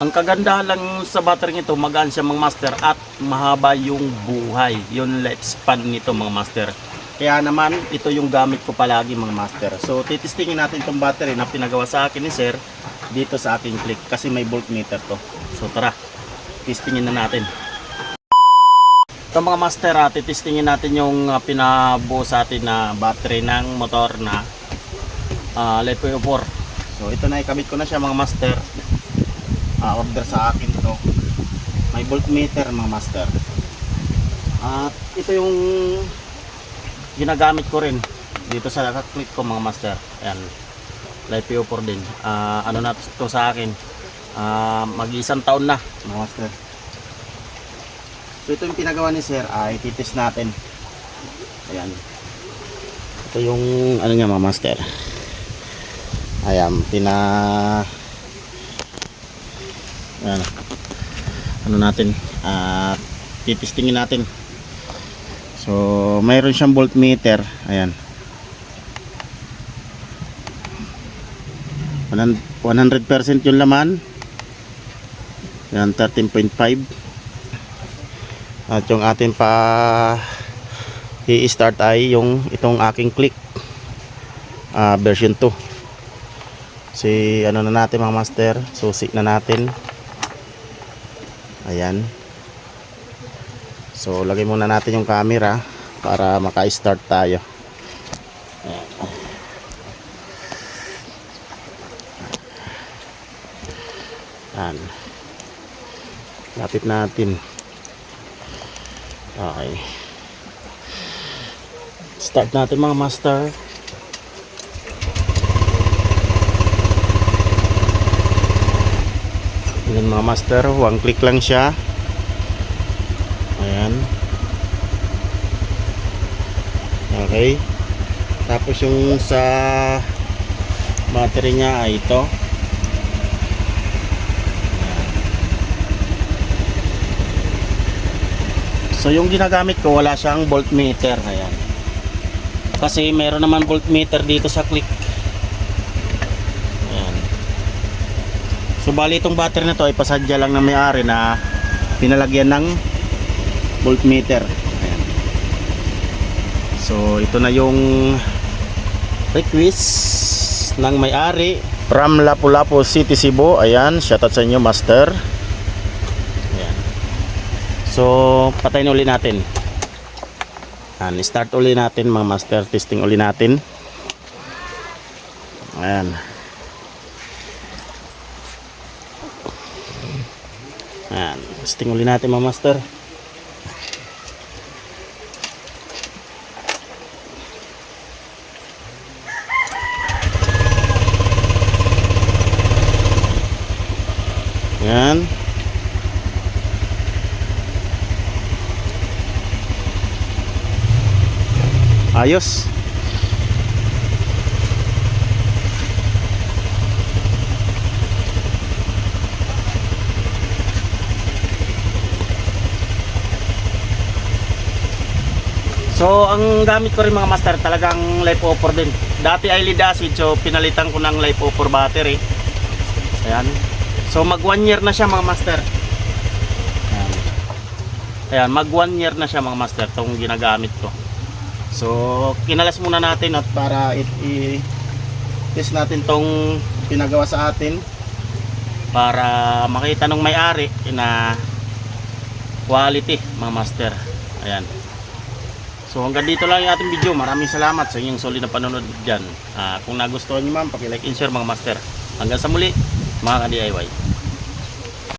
Ang kagandahan lang sa battery nito, magaan siya mga master at mahaba yung buhay. Yung lifespan nito mga master. Kaya naman, ito yung gamit ko palagi mga master. So, titistingin natin itong battery na pinagawa sa akin ni sir dito sa ating click kasi may voltmeter to. So, tara, testingin na natin. Ito mga master, ah, titistingin natin yung ah, pinabuo sa atin na battery ng motor na uh, LiPo 4. So, ito na, ikabit ko na siya mga master ah, order sa akin to. May voltmeter mga master. At ito yung ginagamit ko rin dito sa click ko mga master. Ayan. Live PO4 din. Ah, ano na to sa akin? Ah, mag isang taon na mga master. So ito yung pinagawa ni sir. Ay titis natin. Ayan. Ito yung ano niya mga master. Ayan pina Ayan. Ano natin? Ah, titistingin natin. So, mayroon siyang voltmeter. Ayan. 100% yung laman. Ayan, 13.5. At yung ating pa i-start ay yung itong aking click ah, version 2. Si ano na natin mga master, susi na natin. Ayan. So, lagay muna natin yung camera para maka-start tayo. Ayan. Lapit natin. Okay. Start natin mga master. Ayan mga master, one click lang siya. Ayan. Okay. Tapos yung sa battery niya ay ito. So yung ginagamit ko wala siyang voltmeter. Ayan. Kasi meron naman voltmeter dito sa click. Ayan. So bali itong battery na to ay pasadya lang ng may-ari na pinalagyan ng voltmeter. Ayan. So ito na yung request ng may-ari from Lapu-Lapu City, Cebu. Ayan, shoutout sa inyo master. Ayan. So patayin uli natin. Ayan, start uli natin mga master. Testing uli natin. Ayan. Ayan, testing uli natin mga master. Ayan. Ayos. So, ang gamit ko rin mga master talagang life offer din. Dati ay lead acid, so pinalitan ko ng life offer battery. Ayan. So, mag one year na siya mga master. Ayan. Ayan, mag one year na siya mga master itong ginagamit ko. So, kinalas muna natin at para i- test natin tong pinagawa sa atin para makita nung may-ari na quality mga master. Ayan. So hanggang dito lang yung ating video. Maraming salamat sa inyong solid na panonood dyan. Ah, kung nagustuhan nyo ma'am, paki-like and share mga master. Hanggang sa muli, mga ka-DIY.